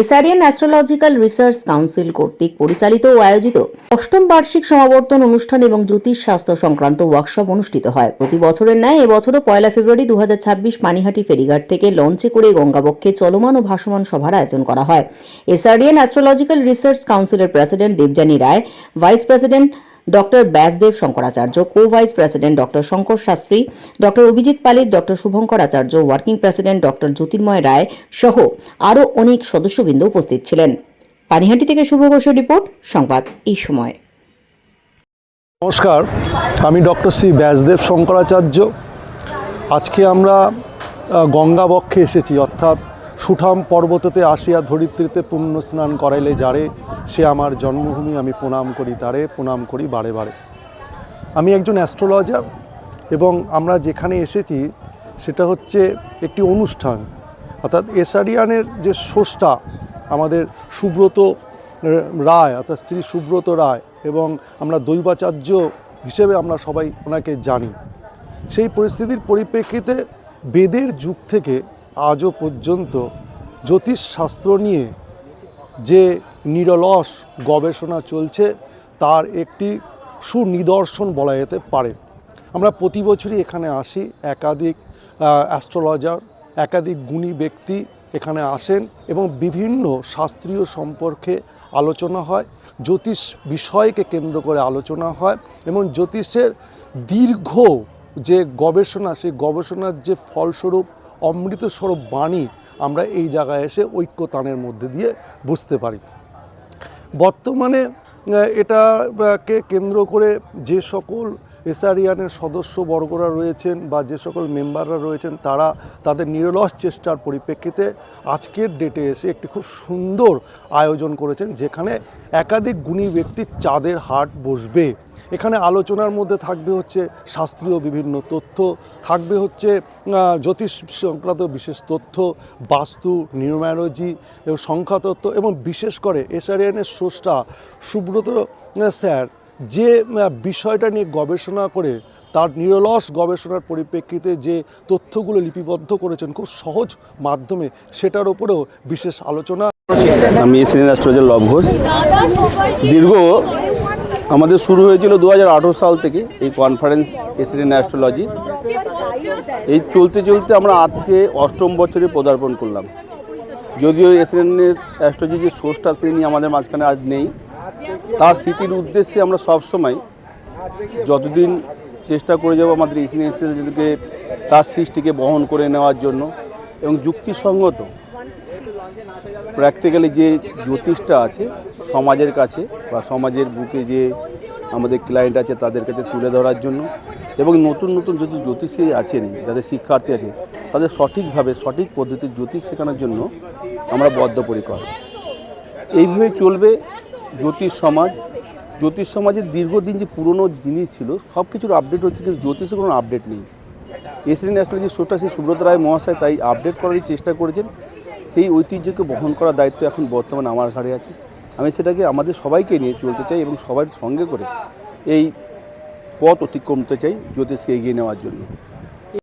এসআরিয়ান astrological research council কর্তৃক পরিচালিত ও আয়োজিত অষ্টম বার্ষিক সমাবর্তন অনুষ্ঠান এবং জ্যোতিষ শাস্ত্র সংক্রান্ত ওয়ার্কশপ অনুষ্ঠিত হয়। প্রতি বছরের ন্যায় এবছরও পয়লা ফেব্রুয়ারি দু হাজার ছাব্বিশ পানিহাটি ফেরিঘাট থেকে লঞ্চে করে গঙ্গাবক্ষে চলমান ও ভাসমান সভার আয়োজন করা হয়। এসআরডিএন অ্যাস্ট্রোলজিক্যাল রিসার্চ কাউন্সিলের president Debjani Roy vice president doctor Byasdev Shankaracharya co vice president doctor Shankar Shastri, doctor Abhijit Palit doctor Subhankar Acharya working president doctor Jyotirmoy Roy সহ আরও অনেক সদস্যবৃন্দ উপস্থিত ছিলেন। পানিহাটি থেকে শুভ ঘোষের রিপোর্ট, সংবাদ এই সময়। নমস্কার, আমি ডক্টর শ্রী ব্যাসদেব শঙ্করাচার্য। আজকে আমরা গঙ্গাবক্ষে এসেছি, অর্থাৎ সুঠাম পর্বততে আসিয়া ধরিত্রীতে পুণ্য স্নান করাইলে যারে, সে আমার জন্মভূমি, আমি প্রণাম করি তারে, প্রণাম করি বারে বারে। আমি একজন অ্যাস্ট্রোলজার এবং আমরা যেখানে এসেছি, সেটা হচ্ছে একটি অনুষ্ঠান। অর্থাৎ এসারিয়ানের যে স্রষ্টা, আমাদের সুব্রত রায়, অর্থাৎ শ্রী সুব্রত রায় এবং আমরা দৈবাচার্য হিসেবে আমরা সবাই ওনাকে জানি। সেই পরিস্থিতির পরিপ্রেক্ষিতে বেদের যুগ থেকে আজও পর্যন্ত জ্যোতিষশাস্ত্র নিয়ে যে নিরলস গবেষণা চলছে, তার একটি সুনিদর্শন বলা যেতে পারে। আমরা প্রতি বছরই এখানে আসি, একাধিক অ্যাস্ট্রোলজার একাধিক গুণী ব্যক্তি এখানে আসেন এবং বিভিন্ন শাস্ত্রীয় সম্পর্কে আলোচনা হয়, জ্যোতিষ বিষয়কে কেন্দ্র করে আলোচনা হয় এবং জ্যোতিষের দীর্ঘ যে গবেষণা, সেই গবেষণার যে ফলস্বরূপ অমৃতস্বরূপ বাণী আমরা এই জায়গায় এসে ঐক্যতানের মধ্যে দিয়ে বুঝতে পারি। বর্তমানে এটাকে কেন্দ্র করে যে সকল এসআরিয়ানের সদস্যবর্গরা রয়েছেন বা যে সকল মেম্বাররা রয়েছেন, তারা তাদের নিরলস চেষ্টার পরিপ্রেক্ষিতে আজকের ডেটে এসে একটি খুব সুন্দর আয়োজন করেছেন, যেখানে একাধিক গুণী ব্যক্তির চাঁদের হাট বসবে। এখানে আলোচনার মধ্যে থাকবে হচ্ছে শাস্ত্রীয় বিভিন্ন তথ্য, থাকবে হচ্ছে জ্যোতিষ সংক্রান্ত বিশেষ তথ্য, বাস্তু নিউম্যারোজি এবং সংখ্যাতত্ত্ব এবং বিশেষ করে এসআরিয়ানের স্রষ্টা সুব্রত স্যার যে বিষয়টা নিয়ে গবেষণা করে তার নিরলস গবেষণার পরিপ্রেক্ষিতে যে তথ্যগুলো লিপিবদ্ধ করেছেন খুব সহজ মাধ্যমে সেটার উপরেও বিশেষ আলোচনা আমি অ্যাস্ট্রোলজার লব ঘোষ দীর্ঘ আমাদের শুরু হয়েছিল দু হাজার আঠেরো সাল থেকে এই কনফারেন্স এসিডেন্ট অ্যাস্ট্রোলজি এই চলতে চলতে আমরা আজকে অষ্টম বছরে পদার্পণ করলাম। যদিও এসিডেন্টের অ্যাস্ট্রোলজি যে সোর্সটা তিনি আমাদের মাঝখানে আজ নেই, তার স্মৃতির উদ্দেশ্যে আমরা সবসময় যতদিন চেষ্টা করে যাব আমাদের এসিডেন্ট অ্যাস্ট্রোলজিকে তার সৃষ্টিকে বহন করে নেওয়ার জন্য এবং যুক্তিসঙ্গত প্র্যাকটিক্যালি যে জ্যোতিষটা আছে সমাজের কাছে বা সমাজের বুকে যে আমাদের ক্লায়েন্ট আছে তাদের কাছে তুলে ধরার জন্য এবং নতুন নতুন যদি জ্যোতিষী আছেন, যাদের শিক্ষার্থী আছে, তাদের সঠিকভাবে, সঠিক পদ্ধতির জ্যোতিষ শেখানোর জন্য আমরা বদ্ধপরিকর। এইভাবে চলবে জ্যোতিষ সমাজ। জ্যোতিষ সমাজের দীর্ঘদিন যে পুরনো জিনিস ছিল সব কিছুর আপডেট হচ্ছে, কিন্তু জ্যোতিষের কোনো আপডেট নেই। এসিডেন্ট অ্যাস্ট্রোলজি শোটা সেই সুব্রত রায় মহাশয় তাই আপডেট করারই চেষ্টা করেছেন। সেই ঐতিহ্যকে বহন করার দায়িত্ব এখন বর্তমানে আমার ঘাড়ে আছে। আমি সেটাকে আমাদের সবাইকে নিয়ে চলতে চাই এবং সবার সঙ্গে করে এই পথ অতিক্রমতে চাই, জ্যোতিষকে এগিয়ে নেওয়ার জন্য।